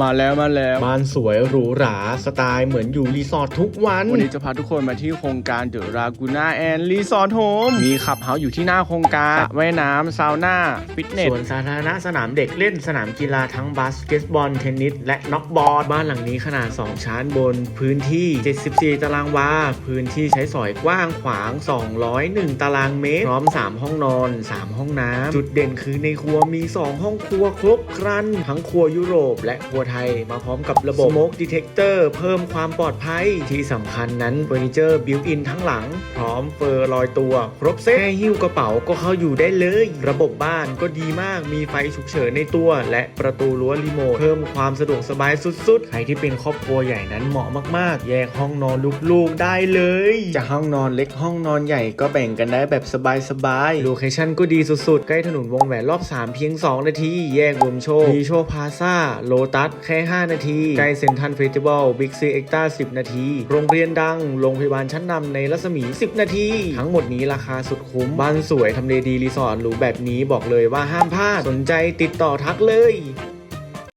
มาแล้วมาแล้วบ้านสวยหรูหราสไตล์เหมือนอยู่รีสอร์ททุกวัน วันนี้จะพาทุกคนมาที่โครงการเดอะรากูน่าแอนด์รีสอร์ทโฮมมีขับเฮาส์อยู่ที่หน้าโครงการสระว่ายน้ำซาวน่า ฟิตเนสส่วนสาธารณะสนามเด็กเล่นสนามกีฬาทั้งบาสเกตบอล เทนนิส และน็อกบอลบ้านหลังนี้ขนาด 2 ชั้นบนพื้นที่ 74 ตารางวา พื้นที่ใช้สอยกว้างขวาง 201 ตารางเมตร พร้อม 3 ห้องนอน 3 ห้องน้ำจุดเด่นคือในครัวมี 2 ห้องครัวครบครันทั้งครัวยุโรปและครัวไทย มาพร้อมกับระบบ Smoke Detector เพิ่มความปลอดภัย ที่สำคัญนั้นเฟอร์นิเจอร์บิวอินทั้งหลัง พร้อมเฟอร์ลอยตัว ครบเซ็ตแค่หิ้วกระเป๋าก็เข้าอยู่ได้เลย ระบบบ้านก็ดีมากมีไฟฉุกเฉินในตัว และประตูรั้วรีโมทเพิ่มความสะดวกสบายสุดๆ ใครที่เป็นครอบครัวใหญ่นั้นเหมาะมากๆ แยกห้องนอนลูกๆได้เลย จะห้องนอนเล็กห้องนอนใหญ่ก็แบ่งกันได้แบบสบายๆโลเคชั่นก็ดีสุดๆ ใกล้ถนนวงแหวนรอบ 3 เพียง 2 นาที แยกรวมโชคมีโชคพาซาโลตัสแค่ 5 นาทีใกล้เซ็นทรัลเฟสติวัลบิ๊กซีเอ็กตา10 นาที โรงเรียนดัง โรงพยาบาลชั้นนำในรัศมี 10 นาที ทั้งหมดนี้ราคาสุดคุ้ม บ้านสวยทำเลดีรีสอร์ทหรูแบบนี้บอกเลยว่าห้ามพลาดสนใจติดต่อทักเลย